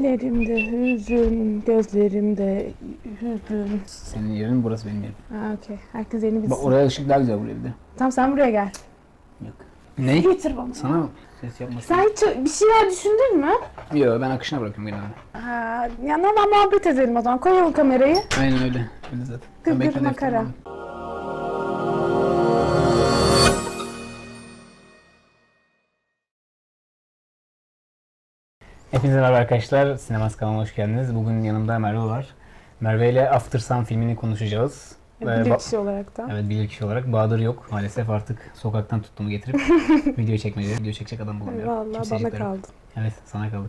Ellerimde hüzün, gözlerimde hüzün. Senin yerin burası benim yerim. Ha okey. Herkes yerini bilsin. Bak oraya ışık daha güzel buraya bir de. Tamam sen buraya gel. Yok. Ne? Getir bana. Sana mı? Ses yapmasın. Sen hiç bir şeyler düşündün mü? Yok ben akışına bırakıyorum genelde. Ha, ya normal muhabbet edelim o zaman. Koyalım kamerayı. Aynen öyle. Öyle zaten. Gır Sen gır bekle, makara. defterini Hepinize merhaba arkadaşlar. Sinemas kanalına hoş geldiniz. Bugün yanımda Merve var. Merve ile After Sun filmini konuşacağız. Ee, Bilir kişi olarak da. Evet bilir kişi olarak Bahadır yok. Maalesef artık sokaktan tuttuğumu getirip video çekmeye, video çekecek adam bulamıyorum. Vallahi bana kaldı. Evet sana kaldı.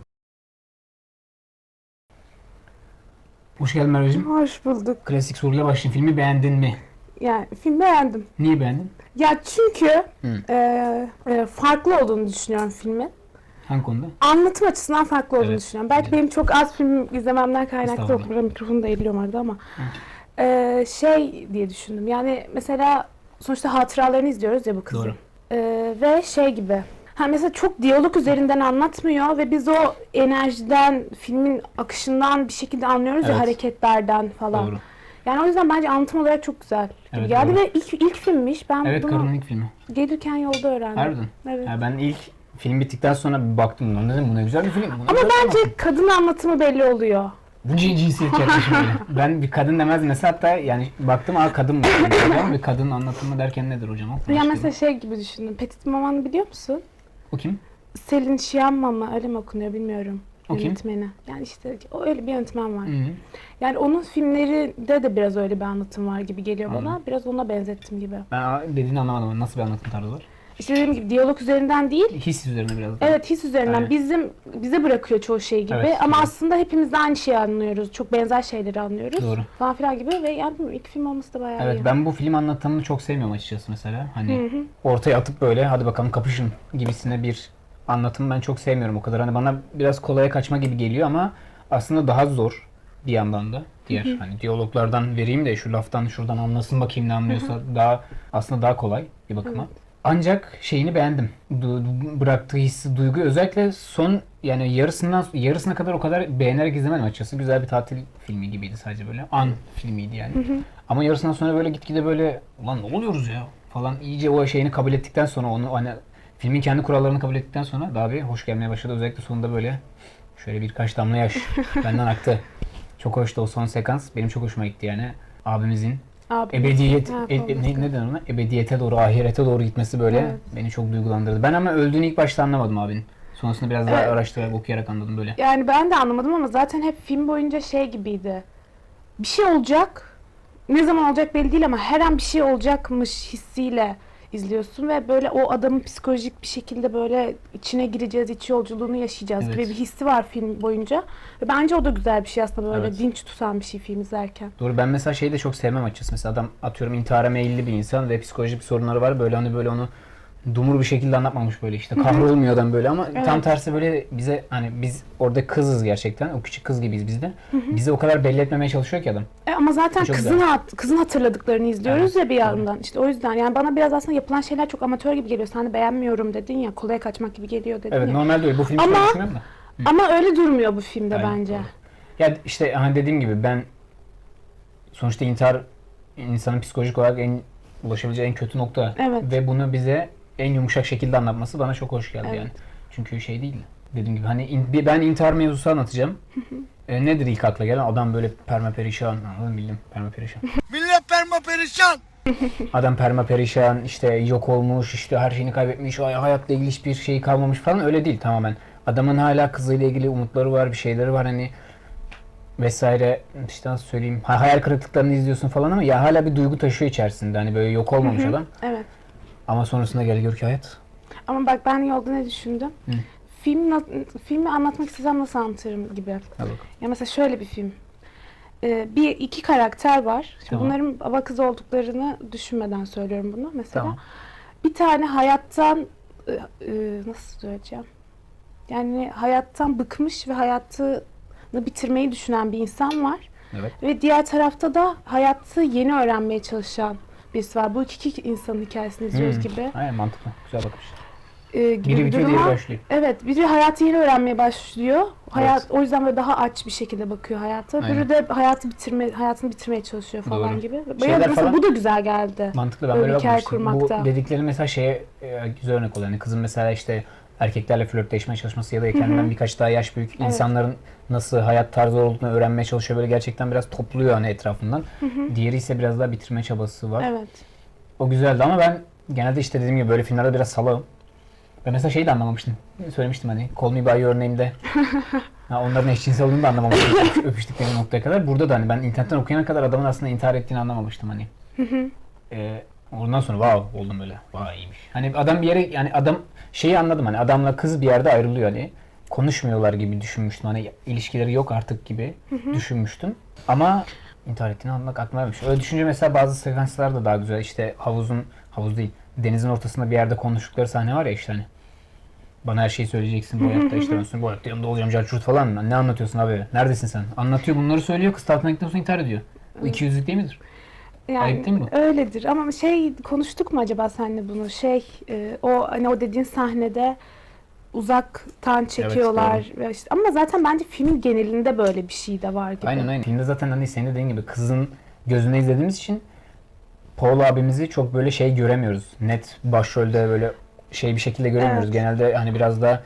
Hoş geldin Merveciğim. Hoş bulduk. Klasik soruyla başlayayım. Filmi beğendin mi? Yani film beğendim. Niye beğendin? Ya çünkü e, e, farklı olduğunu düşünüyorum filmin. Hangi konuda? Anlatım açısından farklı olduğunu Evet. düşünüyorum. Belki Evet. benim çok az film izlememden kaynaklı Estağfurullah. olur. Mikrofonu da elliyorum arada ama. E, şey diye düşündüm. Yani mesela sonuçta hatıralarını izliyoruz ya bu kızın. Doğru. E, ve şey gibi. Ha mesela çok diyalog üzerinden anlatmıyor ve biz o enerjiden, filmin akışından bir şekilde anlıyoruz ya Evet. hareketlerden falan. Doğru. Yani o yüzden bence anlatım olarak çok güzel gibi Evet, geldi doğru. ve ilk ilk filmmiş. Ben Evet bunu karının ilk filmi. gelirken yolda öğrendim. Harbiden. Evet. Ya ben ilk film bittikten sonra bir baktım lan dedim bu ne güzel bir film. Bu ne Ama güzel bence film. kadın anlatımı belli oluyor. bu cin cinsiyet yaklaşımı. Ben bir kadın demezdim mesela hatta yani baktım aa kadın mı? Ama bir kadın anlatımı derken nedir hocam? o? Ya mesela şey gibi düşündüm. Petit Maman'ı biliyor musun? O kim? Selin Şiyanma mı? Öyle mi okunuyor bilmiyorum. O kim? Yönetmeni. Yani işte o öyle bir yönetmen var. Hı -hı. Yani onun filmlerinde de biraz öyle bir anlatım var gibi geliyor bana. Anladım. Biraz ona benzettim gibi. Ben dediğini anlamadım. ama Nasıl bir anlatım tarzı var? İşte dediğim gibi diyalog üzerinden değil. His üzerine biraz. Evet his üzerinden Aynen. bizim bize bırakıyor çoğu şey gibi Evet, ama evet. aslında hepimiz de aynı şeyi anlıyoruz. Çok benzer şeyleri anlıyoruz. Doğru. Falan filan gibi ve yani ilk film olması da bayağı Evet iyi. ben bu film anlatımını çok sevmiyorum açıkçası mesela. Hani Hı hı. ortaya atıp böyle hadi bakalım kapışın gibisine bir anlatım ben çok sevmiyorum o kadar. Hani bana biraz kolaya kaçma gibi geliyor ama aslında daha zor bir yandan da. Diğer hani diyaloglardan vereyim de şu laftan şuradan anlasın bakayım ne anlıyorsa daha aslında daha kolay bir bakıma. Ancak şeyini beğendim. Du- bıraktığı hissi, duygu özellikle son yani yarısından yarısına kadar o kadar beğenerek izlemedim açıkçası. Güzel bir tatil filmi gibiydi sadece böyle. An filmiydi yani. Ama yarısından sonra böyle gitgide böyle ulan ne oluyoruz ya falan iyice o şeyini kabul ettikten sonra onu hani filmin kendi kurallarını kabul ettikten sonra daha bir hoş gelmeye başladı. Özellikle sonunda böyle şöyle birkaç damla yaş benden aktı. Çok hoştu o son sekans. Benim çok hoşuma gitti yani. Abimizin Abi. ebediyet e- e- ne, neden ona? Ebediyete doğru, ahirete doğru gitmesi böyle Evet. beni çok duygulandırdı. Ben ama öldüğünü ilk başta anlamadım abinin. Sonrasında biraz daha Evet. araştırarak okuyarak anladım böyle. Yani ben de anlamadım ama zaten hep film boyunca şey gibiydi. Bir şey olacak. Ne zaman olacak belli değil ama her an bir şey olacakmış hissiyle izliyorsun ve böyle o adamın psikolojik bir şekilde böyle içine gireceğiz, iç yolculuğunu yaşayacağız Evet. gibi bir hissi var film boyunca. Ve bence o da güzel bir şey aslında böyle Evet. dinç tutan bir şey film izlerken. Doğru ben mesela şeyi de çok sevmem açıkçası. Mesela adam atıyorum intihara meyilli bir insan ve psikolojik sorunları var. Böyle hani böyle onu dumur bir şekilde anlatmamış böyle işte. Kahrolmuyor adam böyle ama tam Evet. tersi böyle bize hani biz orada kızız gerçekten. O küçük kız gibiyiz biz de. Bizi o kadar belli etmemeye çalışıyor ki adam. E ama zaten Çok kızın hat- kızın hatırladıklarını izliyoruz Evet, ya bir yandan. İşte o yüzden yani bana biraz aslında yapılan şeyler çok amatör gibi geliyor. Sen de beğenmiyorum dedin ya, kolaya kaçmak gibi geliyor dedin Evet ya. normalde öyle. Bu filmi Ama- da. Ama öyle durmuyor bu filmde Aynen, bence. doğru. Ya işte hani dediğim gibi ben sonuçta intihar insanın psikolojik olarak en ulaşabileceği en kötü nokta. Evet. Ve bunu bize en yumuşak şekilde anlatması bana çok hoş geldi Evet. yani. Çünkü şey değil. Dediğim gibi hani in- ben intihar mevzusu anlatacağım. e, nedir ilk akla gelen? Adam böyle perma perişan. Anladın bildim perma perişan. Millet perma perişan. Adam perma perişan işte yok olmuş işte her şeyini kaybetmiş ay- hayatla ilgili hiçbir şey kalmamış falan öyle değil tamamen. Adamın hala kızıyla ilgili umutları var bir şeyleri var hani vesaire işte nasıl söyleyeyim ha- hayal kırıklıklarını izliyorsun falan ama ya hala bir duygu taşıyor içerisinde hani böyle yok olmamış adam Evet. Ama sonrasında gel gör ki hayat Ama bak ben yolda ne düşündüm? Hı. Film na- filmi anlatmak istesem nasıl anlatırım gibi. Bakalım. Ya mesela şöyle bir film. Ee, bir iki karakter var. Şimdi Tamam. bunların baba kız olduklarını düşünmeden söylüyorum bunu mesela. Tamam. Bir tane hayattan e, e, nasıl söyleyeceğim? Yani hayattan bıkmış ve hayatını bitirmeyi düşünen bir insan var. Evet. Ve diğer tarafta da hayatı yeni öğrenmeye çalışan birisi var. Bu iki, insanın hikayesini izliyoruz Hmm. gibi. Aynen mantıklı. Güzel bakmış. e, gibi Biri bir bitiyor diğeri başlıyor. Evet, biri hayatı yeni öğrenmeye başlıyor. Hayat Evet. o yüzden böyle daha aç bir şekilde bakıyor hayata. Aynen. Biri de hayatı bitirme hayatını bitirmeye çalışıyor falan Doğru. gibi. Bayağı mesela falan- bu da güzel geldi. Mantıklı ben Böyle hikaye kurmakta. Bu dedikleri mesela şeye e, güzel örnek oluyor. Yani kızın mesela işte erkeklerle flörtleşmeye çalışması ya da kendinden birkaç daha yaş büyük insanların nasıl hayat tarzı olduğunu öğrenmeye çalışıyor. Böyle gerçekten biraz topluyor hani etrafından. Diğeri ise biraz daha bitirme çabası var. Evet. O güzeldi ama ben genelde işte dediğim gibi böyle filmlerde biraz salağım. Ben mesela şeyi de anlamamıştım. Söylemiştim hani Call Me By Your Name'de ha, onların eşcinsel olduğunu da anlamamıştım. Öp- Öpüştükleri noktaya kadar. Burada da hani ben internetten okuyana kadar adamın aslında intihar ettiğini anlamamıştım hani. Ee, ondan sonra wow oldum böyle. Vay iyiymiş. Hani adam bir yere yani adam şeyi anladım hani adamla kız bir yerde ayrılıyor hani. Konuşmuyorlar gibi düşünmüştüm. Hani ilişkileri yok artık gibi düşünmüştüm. Ama intihar ettiğini anlamak aklıma gelmiş. Öyle düşünce mesela bazı sekanslar da daha güzel. İşte havuzun, havuz değil, denizin ortasında bir yerde konuştukları sahne var ya işte hani. Bana her şeyi söyleyeceksin bu hayatta işte ben sonra bu hayatta yanımda olacağım carçurt falan. Ne anlatıyorsun abi? Neredesin sen? Anlatıyor bunları söylüyor. Kız gittikten sonra intihar ediyor. Bu iki yüzlük değil midir? Yani Ayıp değil mi öyledir ama şey konuştuk mu acaba seninle bunu? Şey e, o hani o dediğin sahnede uzaktan çekiyorlar ve işte, ama zaten bence filmin genelinde böyle bir şey de var gibi. Aynen aynen. Filmde zaten hani senin dediğin gibi kızın gözünde izlediğimiz için Paul abimizi çok böyle şey göremiyoruz. Net başrolde böyle şey bir şekilde göremiyoruz. Evet. Genelde hani biraz daha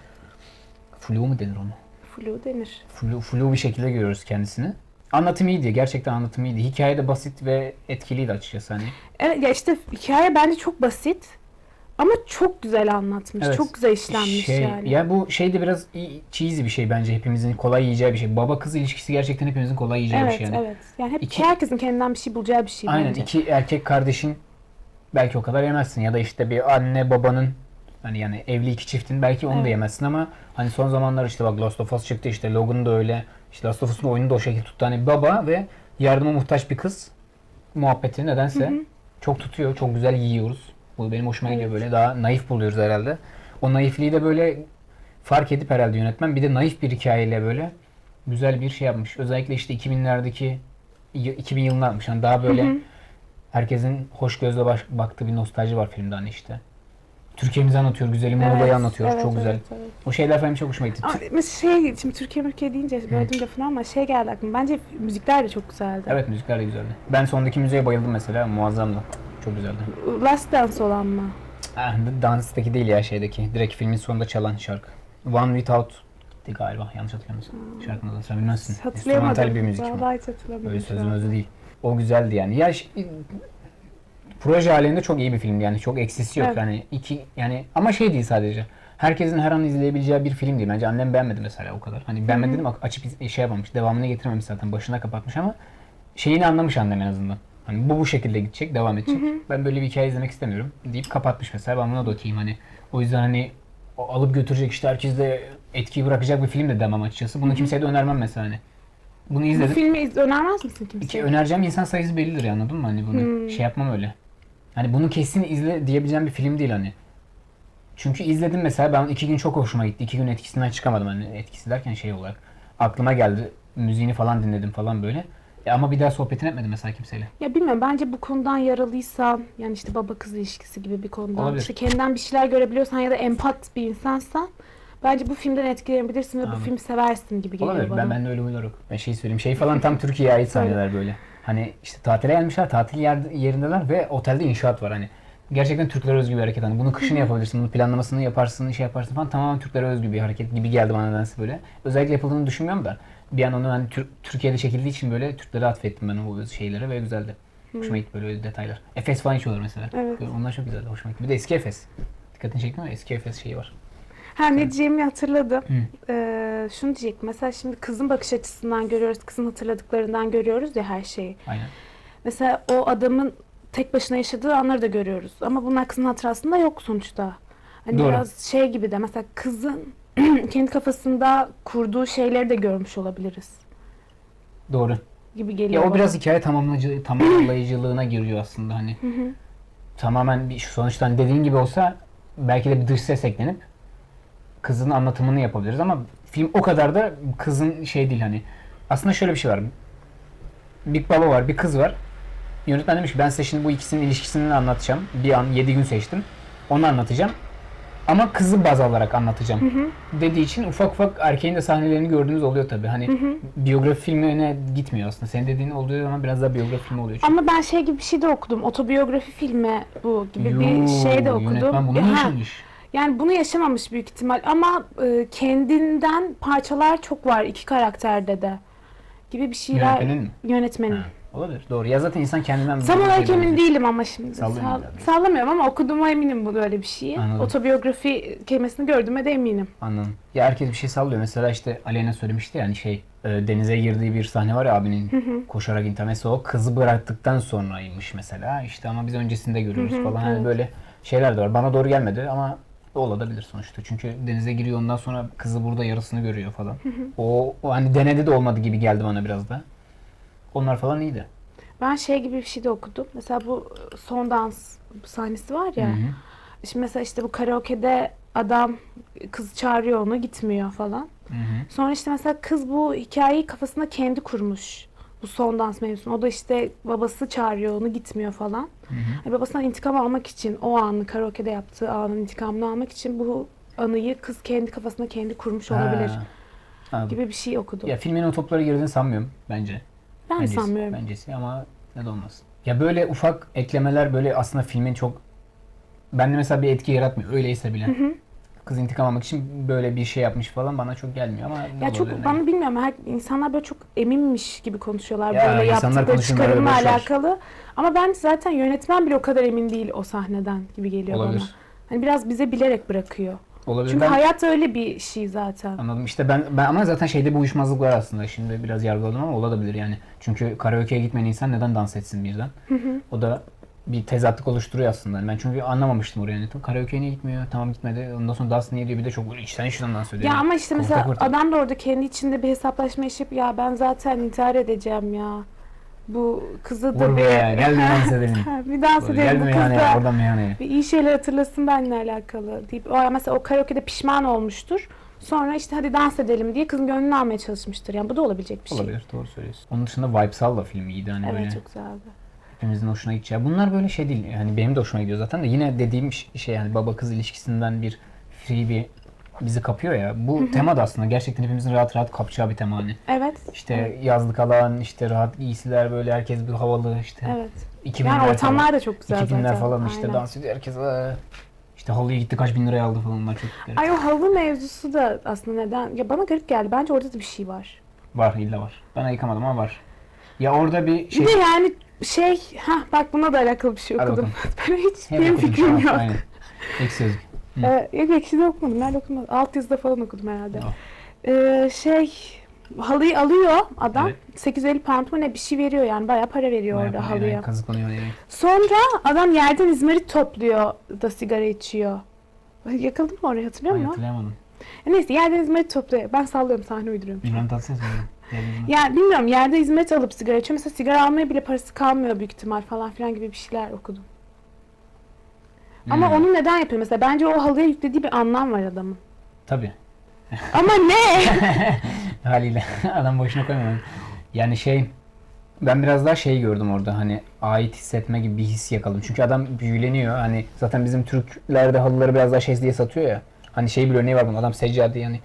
flu mu denir onu? Flu denir. Flu, flu bir şekilde görüyoruz kendisini. Anlatım iyiydi. Gerçekten anlatım iyiydi. Hikaye de basit ve etkiliydi açıkçası hani. Evet ya işte hikaye bence çok basit ama çok güzel anlatmış. Evet. Çok güzel işlenmiş şey, yani. Ya bu şey de biraz cheesy bir şey bence. Hepimizin kolay yiyeceği bir şey. Baba kız ilişkisi gerçekten hepimizin kolay yiyeceği evet, bir şey. Yani. evet. Yani hep İki- herkesin kendinden bir şey bulacağı bir şey Aynen bence. iki erkek kardeşin belki o kadar yemezsin ya da işte bir anne babanın hani yani evli iki çiftin belki onu da Evet. yemezsin ama hani son zamanlar işte bak Last of Us çıktı işte Logan da öyle işte Last of Us'un oyunu da o şekilde tuttu hani baba ve yardıma muhtaç bir kız muhabbeti nedense çok tutuyor çok güzel yiyoruz bu benim hoşuma gidiyor böyle daha naif buluyoruz herhalde o naifliği de böyle fark edip herhalde yönetmen bir de naif bir hikayeyle böyle güzel bir şey yapmış özellikle işte 2000'lerdeki y- 2000 yılını atmış hani daha böyle herkesin hoş gözle baş- baktığı bir nostalji var filmde hani işte. Türkiye'mizi anlatıyor, güzelim Evet, Muğla'yı anlatıyor. evet, çok güzel. evet, evet. O şeyler falan çok hoşuma gitti. Ama şey, şimdi Türkiye Mürkiye deyince böldüm lafını ama şey geldi aklıma. Bence müzikler de çok güzeldi. Evet müzikler de güzeldi. Ben sondaki müziğe bayıldım mesela. Muazzamdı. Çok güzeldi. Last Dance olan mı? Ah, Dance'daki değil ya şeydeki. Direkt filmin sonunda çalan şarkı. One Without di galiba. Yanlış hatırlamıyorsam. Şarkının adını sen bilmezsin. Hatırlayamadım. Enstrümantal bir müzik. Vallahi hiç hatırlamadım. Öyle sözün özü değil. O güzeldi yani. Ya ş- proje halinde çok iyi bir filmdi yani. Çok eksisi yok Evet. yani. iki yani ama şey değil sadece. Herkesin her an izleyebileceği bir film değil. Bence annem beğenmedi mesela o kadar. Hani beğenmedi dedim açıp şey yapmamış. Devamını getirememiş zaten. Başına kapatmış ama şeyini anlamış annem en azından. Hani bu bu şekilde gidecek, devam edecek. Ben böyle bir hikaye izlemek istemiyorum deyip kapatmış mesela. Ben buna da okeyim hani. O yüzden hani o alıp götürecek işte herkeste etkiyi bırakacak bir film de demem açıkçası. Bunu kimseye de önermem mesela hani. Bunu Bu izledim. filmi iz- önermez misin İki kimseye? önereceğim insan sayısı bellidir ya anladın mı? Hani bunu Hmm. şey yapmam öyle. Hani bunu kesin izle diyebileceğim bir film değil hani. Çünkü izledim mesela ben iki gün çok hoşuma gitti. İki gün etkisinden çıkamadım hani etkisi derken şey olarak. Aklıma geldi. Müziğini falan dinledim falan böyle. E ama bir daha sohbetini etmedim mesela kimseyle. Ya bilmiyorum bence bu konudan yaralıysan yani işte baba kız ilişkisi gibi bir konudan Olabilir. işte kendinden bir şeyler görebiliyorsan ya da empat bir insansan bence bu filmden etkilenebilirsin ve bu Anladım. filmi seversin gibi geliyor Olabilir. bana. Ben, ben de öyle huylar yok. Ben şey söyleyeyim. Şey falan tam Türkiye'ye ait sahneler böyle. Hani işte tatile gelmişler. Tatil yer, yerindeler ve otelde inşaat var hani. Gerçekten Türklere özgü bir hareket. Hani bunu kışın yapabilirsin. Bunu planlamasını yaparsın, şey yaparsın falan. Tamamen Türklere özgü bir hareket gibi geldi bana nedense böyle. Özellikle yapıldığını düşünmüyorum da. Bir an onu hani Tür- Türkiye'de çekildiği için böyle Türklere atfettim ben o şeylere ve güzeldi. Hoşuma gitti böyle öyle detaylar. Efes falan içiyorlar mesela. Evet. Böyle Onlar çok güzeldi. Hoşuma gitti. Bir de eski Efes. Dikkatini çekti mi? Eski Efes şeyi var. Ha ne diyeceğimi hatırladım. Ee, şunu diyecektim. Mesela şimdi kızın bakış açısından görüyoruz, kızın hatırladıklarından görüyoruz ya her şeyi. Aynen. Mesela o adamın tek başına yaşadığı anları da görüyoruz. Ama bunlar kızın hatırasında yok sonuçta. Hani Doğru. biraz şey gibi de mesela kızın kendi kafasında kurduğu şeyleri de görmüş olabiliriz Doğru. gibi geliyor Ya o bana. biraz hikaye tamamlayıcı, tamamlayıcılığına giriyor aslında hani. Tamamen bir sonuçta hani dediğin gibi olsa belki de bir dış ses eklenip kızın anlatımını yapabiliriz ama film o kadar da kızın şey değil hani. Aslında şöyle bir şey var. Bir baba var, bir kız var. Yönetmen demiş ki ben size şimdi bu ikisinin ilişkisini anlatacağım. Bir an 7 gün seçtim. Onu anlatacağım. Ama kızı baz alarak anlatacağım. Dediği için ufak ufak erkeğin de sahnelerini gördüğümüz oluyor tabii. Hani biyografi filmine gitmiyor aslında. Senin dediğin oluyor ama biraz daha biyografi filmi oluyor. çünkü. Ama ben şey gibi bir şey de okudum. Otobiyografi filmi bu gibi Yoo, bir şey de okudum. Yönetmen bunu mu yaşamış? Yani bunu yaşamamış büyük ihtimal ama e, kendinden parçalar çok var iki karakterde de. Gibi bir şeyler. Yönetmenin mi? Yönetmenin. Ha, olabilir. Doğru. Ya zaten insan kendinden Tam olarak emin değilim ama şimdi. Sallıyor Sall- herhalde. sallamıyorum ama okuduğuma eminim bu böyle bir şeyi. Anladım. Otobiyografi kelimesini gördüğüme de eminim. Anladım. Ya herkes bir şey sallıyor. Mesela işte Aleyna söylemişti yani şey e, denize girdiği bir sahne var ya abinin koşarak intihar. Mesela o kızı bıraktıktan sonraymış mesela. İşte ama biz öncesinde görüyoruz Hı hı, falan. Hani evet. böyle şeyler de var. Bana doğru gelmedi ama olabilir sonuçta. Çünkü denize giriyor ondan sonra kızı burada yarısını görüyor falan. O, o hani denedi de olmadı gibi geldi bana biraz da. Onlar falan iyiydi. Ben şey gibi bir şey de okudum. Mesela bu son dans sahnesi var ya. Hı hı. Şimdi mesela işte bu karaoke'de adam kız çağırıyor onu gitmiyor falan. Hı hı. Sonra işte mesela kız bu hikayeyi kafasında kendi kurmuş. Bu son dans mevzusunu. O da işte babası çağırıyor onu gitmiyor falan. Hı hı. Hani babasından intikam almak için o anı karaoke'de yaptığı anın intikamını almak için bu anıyı kız kendi kafasında kendi kurmuş olabilir Ha, anladım. gibi bir şey okudum. Ya filmin o toplara girdiğini sanmıyorum bence. Ben Bencesi, sanmıyorum. Bencesi ama ne de olmaz. Ya böyle ufak eklemeler böyle aslında filmin çok bende mesela bir etki yaratmıyor. Öyleyse bile. Kız intikam almak için böyle bir şey yapmış falan bana çok gelmiyor ama ne Ya çok olabilir, ne- bana bilmiyorum her insanlar böyle çok eminmiş gibi konuşuyorlar Ya böyle insanlar yaptıkları konuşsunlar, çıkarımla boş ver. alakalı. Ama ben zaten yönetmen bile o kadar emin değil o sahneden gibi geliyor Olabilir. bana. Hani biraz bize bilerek bırakıyor. Olabilir. Çünkü ben hayat öyle bir şey zaten. anladım. İşte ben, ben ama zaten şeyde bir uyuşmazlık var aslında. Şimdi biraz yargıladım ama olabilir yani. Çünkü karaoke'ye gitmeyen insan neden dans etsin birden? O da bir tezatlık oluşturuyor aslında. Ben çünkü anlamamıştım oraya. Yani, karaoke'ye niye gitmiyor? Tamam gitmedi. Ondan sonra dans niye diyor? Bir de çok içten içten dans ediyor. Ya ama işte Kurta mesela kurta. adam da orada kendi içinde bir hesaplaşma yaşayıp ya ben zaten intihar edeceğim ya. Bu kızı da Vur bir, be. Gel bir dans edelim. bir dans Böyle, edelim Gel bu kız meyhaneye. da Oradan meyhaneye. bir iyi şeyler hatırlasın benimle alakalı deyip o mesela o karaoke'de pişman olmuştur. Sonra işte hadi dans edelim diye kızın gönlünü almaya çalışmıştır. Yani bu da olabilecek bir şey. Olabilir. Doğru söylüyorsun. Onun dışında Vibesal da film iyiydi. Hani böyle Evet çok güzeldi. hepimizin hoşuna gideceği. Bunlar böyle şey değil. Yani benim de hoşuma gidiyor zaten de yine dediğim ş- şey yani baba kız ilişkisinden bir free bir bizi kapıyor ya. Bu tema da aslında gerçekten hepimizin rahat rahat kapacağı bir tema hani. Evet. İşte yazlık alan, işte rahat giysiler böyle herkes bir havalı işte. Evet. 2000'ler Yani falan. ortamlar da çok güzel 2000'ler zaten. falan işte Aynen. dans ediyor herkes. "Aa." İşte halıya gitti kaç bin liraya aldı falan onlar çok garip. Ay o halı mevzusu da aslında neden? Ya bana garip geldi. Bence orada da bir şey var. Var illa var. Ben yıkamadım ama var. Ya orada bir şey... Bir de yani şey, ha bak buna da alakalı bir şey Hadi okudum. ben hiç Hep benim okudum fikrim an, yok. Aynen. Ek sözlük. Ee, yok ekşide okumadım. Nerede okumadım? Alt yazıda falan okudum herhalde. Ee, şey halıyı alıyor adam. Evet. 850 pound mu ne bir şey veriyor yani. Bayağı para veriyor Bayağı orada para, halıya. Kazıklanıyor yani. Sonra adam yerden izmarit topluyor da sigara içiyor. Yakaladım mı orayı hatırlıyor musun? hatırlayamadım. E Neyse yerden izmarit topluyor. Ben sallıyorum sahne uyduruyorum. Tatlıses miydi? Yeryüzüne. Yani bilmiyorum yerde hizmet alıp sigara içiyor. Mesela sigara almaya bile parası kalmıyor büyük ihtimal falan filan gibi bir şeyler okudum. Ama Hmm. onu neden yapıyor mesela? Bence o halıya yüklediği bir anlam var adamın. Tabii. Ama ne? Haliyle. Adam boşuna koymadı. Yani şey ben biraz daha şey gördüm orada hani ait hissetme gibi bir his yakaladım. Çünkü adam büyüleniyor. Hani zaten bizim Türklerde halıları biraz daha şey diye satıyor ya. Hani şey bir örneği var bunun. Adam seccade yani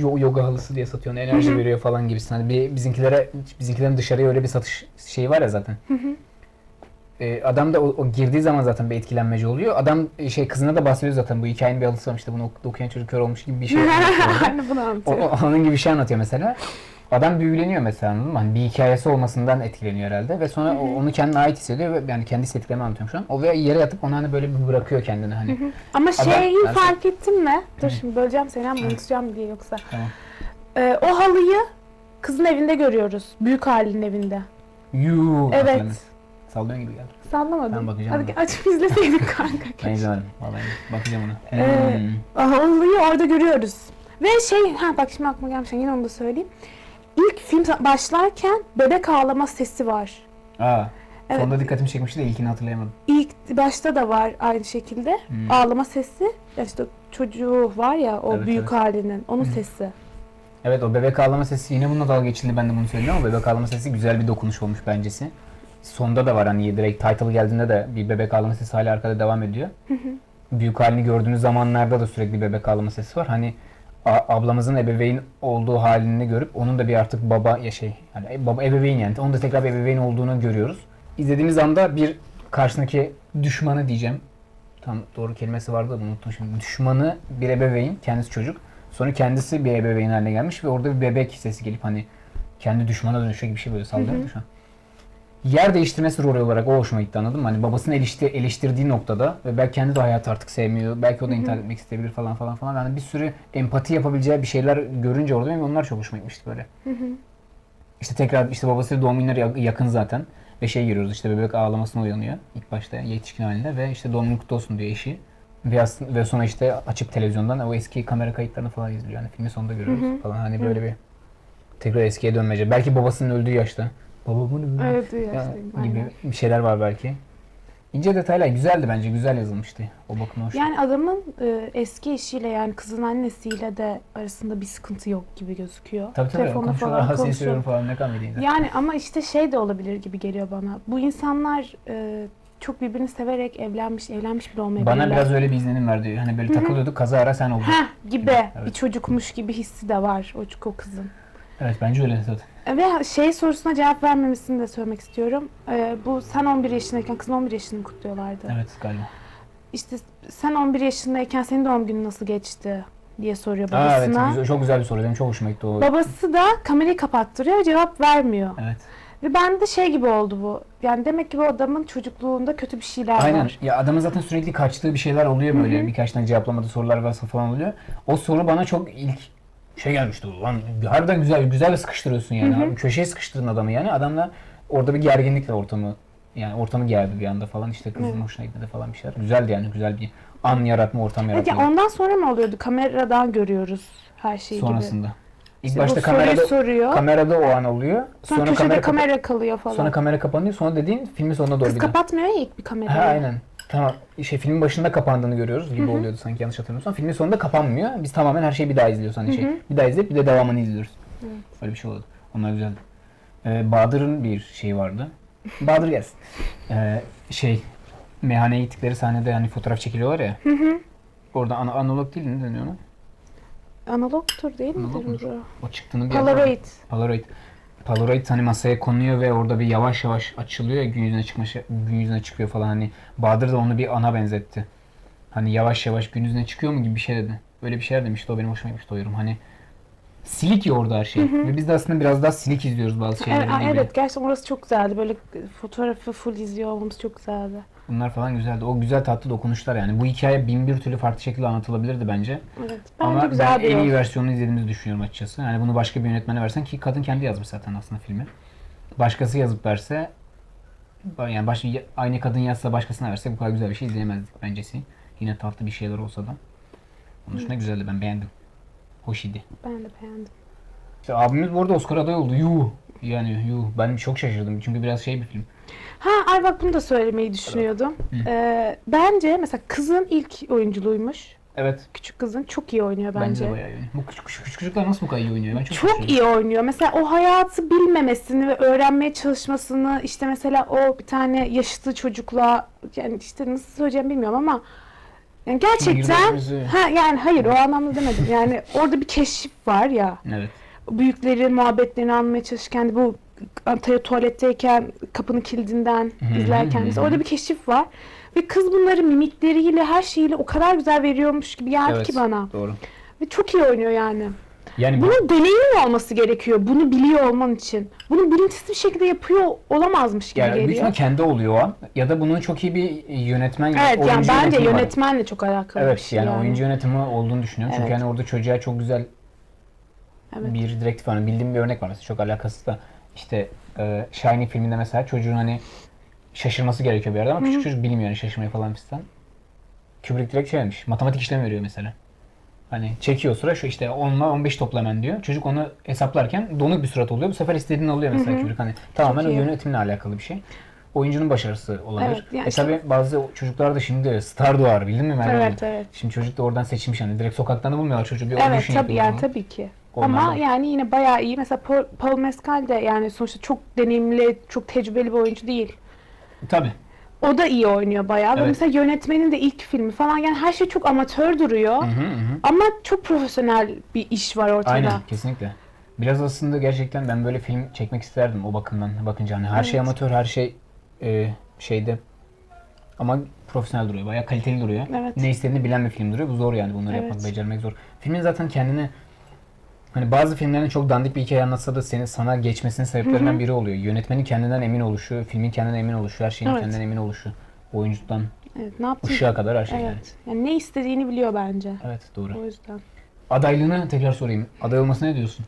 yo- yoga halısı diye satıyor. ona Enerji veriyor falan gibisinden. Hani bir bizimkilere bizimkilerin dışarıya öyle bir satış şeyi var ya zaten. Ee, adam da o, o girdiği zaman zaten bir etkilenmeci oluyor. Adam e, şey kızına da bahsediyor zaten bu hikayenin bir var işte bunu ok- okuyan çocuk kör olmuş gibi bir şey orada. Hani bunu anlatıyor. o- onun gibi bir şey anlatıyor mesela. Adam büyüleniyor mesela anladın mı? Hani bir hikayesi olmasından etkileniyor herhalde ve sonra o- onu kendine ait hissediyor ve yani kendi hissettiklerini anlatıyorum şu an. O ve yere yatıp onu hani böyle bir bırakıyor kendini hani. Ama Adam- şeyi Ben- fark ettin mi? Dur şimdi böleceğim seni ama unutacağım diye yoksa. Tamam. Ee, o halıyı kızın evinde görüyoruz. Büyük halinin evinde. Yuu. Evet. hatırlamıyorum. Sallıyorsun gibi geldi. Sallamadım. Ben bakacağım Hadi açıp izleseydik kanka. Ben izlemedim. Vallahi bakacağım ona. Ee, Hmm. Halıyı orada görüyoruz. Ve şey, ha bak şimdi aklıma gelmişken yine onu da söyleyeyim. İlk film başlarken bebek ağlama sesi var. Aa. Evet. Sonunda dikkatimi çekmişti de ilkini hatırlayamadım. İlk başta da var aynı şekilde. Hmm. Ağlama sesi. Ya işte çocuğu var ya o Evet, büyük evet. halinin. Onun sesi. Evet o bebek ağlama sesi yine bununla dalga geçildi ben de bunu söylüyorum ama bebek ağlama sesi güzel bir dokunuş olmuş bencesi. Sonda da var hani direkt title geldiğinde de bir bebek ağlama sesi hala arkada devam ediyor. büyük halini gördüğünüz zamanlarda da sürekli bebek ağlama sesi var. Hani ablamızın ebeveyn olduğu halini görüp onun da bir artık baba ya şey yani e- baba ebeveyn yani onun da tekrar bir ebeveyn olduğunu görüyoruz. İzlediğimiz anda bir karşısındaki düşmanı diyeceğim. Tam doğru kelimesi vardı da unuttum şimdi. Düşmanı bir ebeveyn, kendisi çocuk. Sonra kendisi bir ebeveyn haline gelmiş ve orada bir bebek sesi gelip hani kendi düşmana dönüşüyor gibi bir şey böyle sallıyor şu an. Yer değiştirmesi rol olarak o hoşuma gitti anladın mı? Hani babasını eleştir, eleştirdiği noktada ve belki kendi de hayatı artık sevmiyor. Belki o da intihar etmek isteyebilir falan falan falan. Yani bir sürü empati yapabileceği bir şeyler görünce orada benim onlar çok hoşuma gitmişti böyle. İşte tekrar işte babasıyla doğum günleri yak- yakın zaten. Ve şey görüyoruz işte bebek ağlamasına uyanıyor ilk başta yetişkin halinde ve işte doğum günün kutlu olsun diyor eşi. Ve, aslında, ve sonra işte açıp televizyondan o eski kamera kayıtlarını falan izliyor. Yani filmi sonunda görüyoruz falan hani böyle bir tekrar eskiye dönmece. Belki babasının öldüğü yaşta. Baba bunu Evet, ya, gibi aynen. bir şeyler var belki. İnce detaylar güzeldi bence. Güzel yazılmıştı. O bakıma hoş. Yani adamın e, eski eşiyle yani kızın annesiyle de arasında bir sıkıntı yok gibi gözüküyor. tabii tabii. Konuşuyorlar. falan konuşuyor. seviyorum falan. Ne kadar zaten. Yani ama işte şey de olabilir gibi geliyor bana. Bu insanlar e, çok birbirini severek evlenmiş, evlenmiş bile olmayabilirler. Bana biraz öyle bir izlenim verdi. Hani böyle takılıyorduk. Kaza ara sen oldun. Heh, gibi Evet. bir çocukmuş gibi hissi de var o, o kızın. Evet bence öyle zaten. Ve şey sorusuna cevap vermemesini de söylemek istiyorum. E, bu sen 11 yaşındayken kızın 11 yaşını kutluyorlardı. Evet galiba. İşte sen 11 yaşındayken senin doğum günün nasıl geçti diye soruyor Aa, evet babasına. güzel- çok güzel bir soru. Benim çok hoşuma gitti o. Babası da kamerayı kapattırıyor cevap vermiyor. Evet. Ve bende şey gibi oldu bu. Yani demek ki bu adamın çocukluğunda kötü bir şeyler Aynen. var. Ya adamın zaten sürekli kaçtığı bir şeyler oluyor böyle. Birkaç tane cevaplamadığı sorular varsa falan oluyor. O soru bana çok ilk şey gelmişti. Lan harbiden güzel güzel sıkıştırıyorsun yani. Abi, köşeye sıkıştırdın adamı yani. Adamla orada bir gerginlikle ortamı yani ortamı gerdi bir anda falan. İşte kızın Evet. hoşuna gitmedi falan bir şeyler. Güzeldi yani. Güzel bir an yaratma, ortam yaratma. ya ondan sonra mı oluyordu? Kameradan görüyoruz her şeyi gibi. sonrasında. İlk İşte başta kamerada soruyor. kamerada o an oluyor. sonra, Sonra, köşede kamera, kamera, kalıyor falan. sonra kamera kapanıyor. Sonra dediğin filmin sonuna doğru Kız kapatmıyor ya ilk bir kamerayı. Ha aynen. Tamam. Şey filmin başında kapandığını görüyoruz gibi oluyordu sanki yanlış hatırlamıyorsam. Filmin sonunda kapanmıyor. Biz tamamen her şeyi bir daha izliyoruz hani şey. Bir daha izleyip bir de devamını izliyoruz. Öyle bir şey oldu. Onlar güzeldi. Ee, Bahadır'ın bir şeyi vardı. Bahadır gelsin. Ee, şey meyhaneye gittikleri sahnede hani fotoğraf çekiliyorlar ya. Orada ana, analog değil ne deniyor ona? Analogtur değil Analog midir mudur? bu? O çıktığını bir Polaroid. Polaroid. Polaroid hani masaya konuyor ve orada bir yavaş yavaş açılıyor. Gün yüzüne çıkma şey- gün yüzüne çıkıyor falan hani. Bahadır da onu bir ana benzetti. Hani yavaş yavaş gün yüzüne çıkıyor mu gibi bir şey dedi. Öyle bir şeyler demişti. O benim hoşuma gitmişti o yorum. Hani silik ya orada her şey. Ve biz de aslında biraz daha silik izliyoruz bazı şeyleri Evet, gibi. evet gerçekten orası çok güzeldi. Böyle fotoğrafı full izliyor olmamız çok güzeldi. Bunlar falan güzeldi. O güzel tatlı dokunuşlar yani. Bu hikaye bin bir türlü farklı şekilde anlatılabilirdi bence. Evet. Bence Ama güzel ben en iyi versiyonunu izlediğimizi düşünüyorum açıkçası. Yani bunu başka bir yönetmene versen ki kadın kendi yazmış zaten aslında filmi. Başkası yazıp verse yani baş, aynı kadın yazsa başkasına verse bu kadar güzel bir şey izleyemezdik bencesi. Yine tatlı bir şeyler olsa da. Onun dışında güzeldi ben beğendim. Hoş idi. Ben de beğendim. İşte abimiz bu arada Oscar adayı oldu. Yuh. Yani yuh. Ben çok şaşırdım. Çünkü biraz şey bir film. Ha ay bak bunu da söylemeyi düşünüyordum. Ee, bence mesela kızın ilk oyunculuğuymuş. Evet. Küçük kızın çok iyi oynuyor Bence, bence. de bayağı iyi. Bu küçük, küçük, küçük çocuklar nasıl bu kadar iyi oynuyor? Ben çok, Çok iyi oynuyor. Mesela o hayatı bilmemesini ve öğrenmeye çalışmasını işte mesela o bir tane yaşıtı çocukla yani işte nasıl söyleyeceğim bilmiyorum ama yani gerçekten ha yani hayır o anlamda demedim. Yani orada bir keşif var ya. Evet. Büyüklerin muhabbetlerini anlamaya çalışırken bu tuvaletteyken kapının kildinden hı, izlerken hı. orada bir keşif var. Ve kız bunları mimikleriyle her şeyiyle o kadar güzel veriyormuş gibi geldi Evet. ki bana. Doğru. Ve çok iyi oynuyor yani. Yani bu- Bunun deneyimin olması gerekiyor. Bunu biliyor olman için. Bunu bilinçsiz bir şekilde yapıyor olamazmış gibi Yani büyük geliyor. ihtimal kendi oluyor o an. Ya da bunun çok iyi bir yönetmen Evet yani oyuncu bence yönetimi var. yönetmenle çok alakalı bir Evet şey yani, yani. oyuncu yönetimi olduğunu düşünüyorum. Çünkü Evet. yani orada çocuğa çok güzel Evet. bir direktif var. Bildiğim bir örnek var mesela çok alakasız da işte e, Shining filminde mesela çocuğun hani şaşırması gerekiyor bir yerde ama küçük çocuk bilmiyor yani şaşırmayı falan fistan. Kubrick direkt şey demiş. Matematik işlemi veriyor mesela. Hani çekiyor sıra şu işte 10 ile 15 topla hemen diyor. Çocuk onu hesaplarken donuk bir surat oluyor. Bu sefer istediğini alıyor mesela Kubrick. Hani tamamen o yönetimle alakalı bir şey. Oyuncunun başarısı olabilir. Evet, yani e tabi bazı çocuklar da şimdi star doğar bildin mi Meryem? Evet evet. Şimdi çocuk da oradan seçilmiş hani direkt sokaktan da bulmuyorlar çocuğu bir Evet tabii yani falan. tabii ki. Onlar Ama da- yani yine bayağı iyi. Mesela Paul, Paul Mescal de yani sonuçta çok deneyimli, çok tecrübeli bir oyuncu değil. Tabii. O da iyi oynuyor bayağı. Ve Evet. mesela yönetmenin de ilk filmi falan yani her şey çok amatör duruyor. Hı hı hı. Ama çok profesyonel bir iş var ortada. Aynen kesinlikle. Biraz aslında gerçekten ben böyle film çekmek isterdim o bakımdan bakınca hani her şey Evet. amatör her şey e, şeyde ama profesyonel duruyor bayağı kaliteli duruyor. Evet. Ne istediğini bilen bir film duruyor. Bu zor yani bunları Evet. yapmak, becermek zor. Filmin zaten kendini hani bazı filmlerin çok dandik bir hikaye anlatsa da seni sana geçmesinin sebeplerinden Hı hı. biri oluyor. Yönetmenin kendinden emin oluşu, filmin kendinden emin oluşu, her şeyin Evet. kendinden emin oluşu. Oyuncudan Evet, ne yaptın? ışığa kadar her şey yani. Evet. Yani ne istediğini biliyor bence. Evet doğru. O yüzden. Adaylığını tekrar sorayım. Aday olmasına ne diyorsun?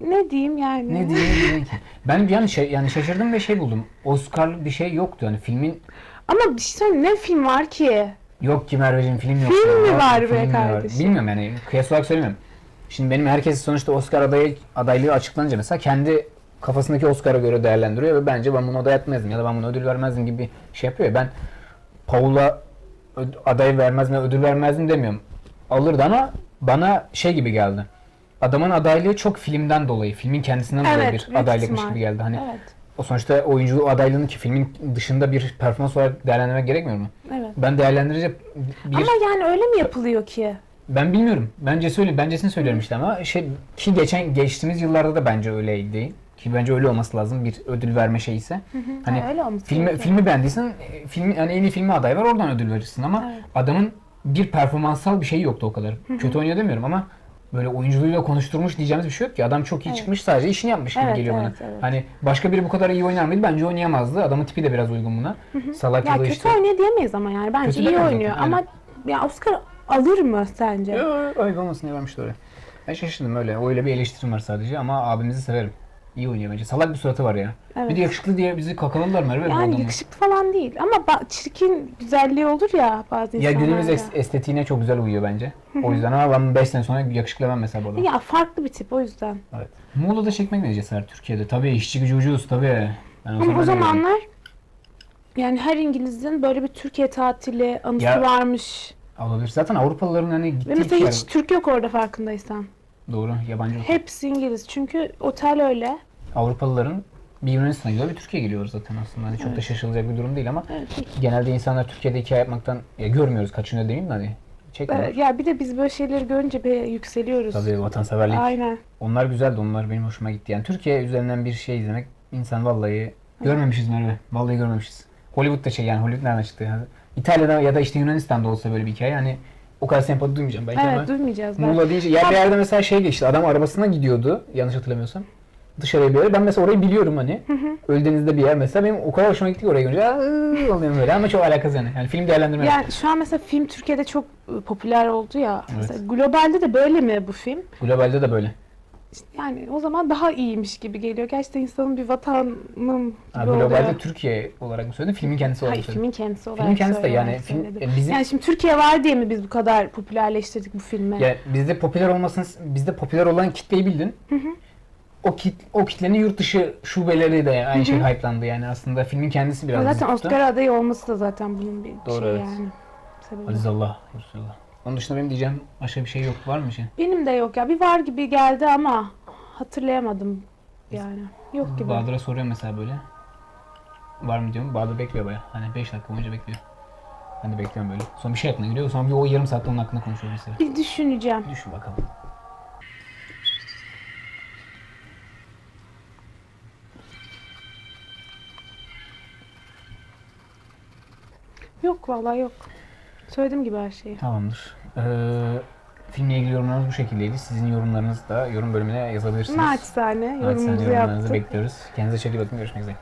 Ne diyeyim yani? Ne diyeyim ki? Ben bir an şey, yani şaşırdım ve şey buldum. Oscar'lık bir şey yoktu. Yani filmin Ama bir şey söyleyeyim, ne film var ki? yok ki Merveciğim film yok. Film mi var be kardeşim? Bilmiyorum yani kıyas olarak söylemiyorum. Şimdi benim herkes sonuçta Oscar adayı, adaylığı açıklanınca mesela kendi kafasındaki Oscar'a göre değerlendiriyor ve bence ben bunu aday etmezdim ya da ben buna ödül vermezdim gibi bir şey yapıyor ya. Ben Paul'a aday vermezdim ya ödül vermezdim demiyorum. Alırdı ama bana şey gibi geldi. Adamın adaylığı çok filmden dolayı, filmin kendisinden dolayı Evet, bir büyük adaylıkmış gibi geldi. Hani Evet. o sonuçta oyunculuğu adaylığını ki filmin dışında bir performans olarak değerlendirmek gerekmiyor mu? Evet. Ben değerlendirecek bir Ama yani öyle mi yapılıyor ki? Ben bilmiyorum. Bence söyle bencesini söylüyorum işte ama şey ki geçen geçtiğimiz yıllarda da bence öyleydi. Ki bence öyle olması lazım bir ödül verme şey ise. Hani Ha, öyle olması filmi gerekiyor. filmi beğendiysen e, filmi yani en iyi filmi aday var oradan ödül verirsin ama Evet. adamın bir performanssal bir şeyi yoktu o kadar. Kötü oynuyor demiyorum ama böyle oyunculuğuyla konuşturmuş diyeceğimiz bir şey yok ki. Adam çok iyi Evet. çıkmış sadece işini yapmış gibi Evet, geliyor bana. evet, evet. Hani başka biri bu kadar iyi oynar mıydı? Bence oynayamazdı. Adamın tipi de biraz uygun buna. Salak Ya ya da kötü işte. oynuyor diyemeyiz ama yani. Bence Kötü iyi oynuyor zaten, ama ya Oscar alır mı sence? Yo, Öyle olmasın diye vermişti öyle. Ben şaşırdım öyle. Öyle bir eleştirim var sadece ama abimizi severim. İyi oynuyor bence. Salak bir suratı var ya. Evet. Bir de yakışıklı diye bizi kakaladılar Merve bu Yani adamı. yakışıklı falan değil ama ba- çirkin güzelliği olur ya bazı Ya insanlarda. günümüz es- estetiğine çok güzel uyuyor bence. o yüzden ama ben 5 sene sonra yakışıklı mesela bu. Ya farklı bir tip o yüzden. Evet. Muğla'da çekmek ne cesaret Türkiye'de? Tabii işçi gücü ucuz tabii. Ben Ama o zaman öyle zamanlar yani her İngiliz'in böyle bir Türkiye tatili anısı Ya- varmış. Olabilir. Zaten Avrupalıların hani Ve gittiği mesela hiç Türk yok orada farkındaysan. Doğru. Yabancı yok. Hepsi İngiliz. Çünkü otel öyle. Avrupalıların bir Yunanistan'a gidiyor bir Türkiye'ye geliyor zaten aslında. Hani çok da şaşılacak bir durum değil ama Evet. genelde insanlar Türkiye'de hikaye yapmaktan ya görmüyoruz kaçınıyor demeyeyim de hani çekmiyor. Evet, Ya bir de biz böyle şeyleri görünce bir yükseliyoruz. Tabii vatanseverlik. Aynen. Onlar güzeldi. Onlar benim hoşuma gitti. Yani Türkiye üzerinden bir şey izlemek insan vallahi görmemişiz Merve. Vallahi görmemişiz. Hollywood'da şey yani Hollywood nereden çıktı? İtalya'da ya da işte Yunanistan'da olsa böyle bir hikaye hani o kadar sempati duymayacağım belki Evet ama duymayacağız. Muğla deyince ya bir yerde mesela şey geçti. Adam arabasına gidiyordu yanlış hatırlamıyorsam. Dışarıya bir yere. Ben mesela orayı biliyorum hani. Ölüdeniz'de bir yer mesela. Benim o kadar hoşuma gitti ki oraya görünce. Aa, oluyorum böyle ama çok alakasız yani. Yani film değerlendirme. Yani şu an mesela film Türkiye'de çok popüler oldu ya. Evet. Mesela globalde de böyle mi bu film? Globalde de böyle. Yani o zaman daha iyiymiş gibi geliyor. Gerçekten insanın bir vatanım gibi Ha, oluyor. globalde Türkiye olarak mı söyledin? Filmin kendisi olarak Hayır filmin kendisi olarak Filmin kendisi de yani film, söyledim. e, bizim Yani şimdi Türkiye var diye mi biz bu kadar popülerleştirdik bu filmi? Ya bizde popüler olmasını bizde popüler olan kitleyi bildin. O kit o kitlenin yurt dışı şubeleri de aynı şey hype'landı yani aslında filmin kendisi biraz zaten. Oscar adayı olması da zaten bunun bir Doğru, şey evet. yani. Aziz Allah, Resulullah. Onun dışında benim diyeceğim başka bir şey yok. Var mı bir şey? Benim de yok ya. Bir var gibi geldi ama hatırlayamadım yani. Yok gibi. Bahadır'a soruyorum mesela böyle. Var mı diyorum. Bahadır bekliyor baya. Hani 5 dakika boyunca bekliyor. Ben de bekliyorum böyle. Sonra bir şey aklına geliyor. Sonra bir o yarım saatte onun hakkında konuşuyoruz mesela. Bir düşüneceğim. Düşün bakalım. Yok vallahi yok. Söylediğim gibi her şeyi. Tamamdır. Ee, filmle ilgili yorumlarınız bu şekildeydi. Sizin yorumlarınızı da yorum bölümüne yazabilirsiniz. Naçizane Naçizane yorumumuzu yorumlarınızı yaptık. bekliyoruz. Kendinize çok iyi bakın. Görüşmek üzere.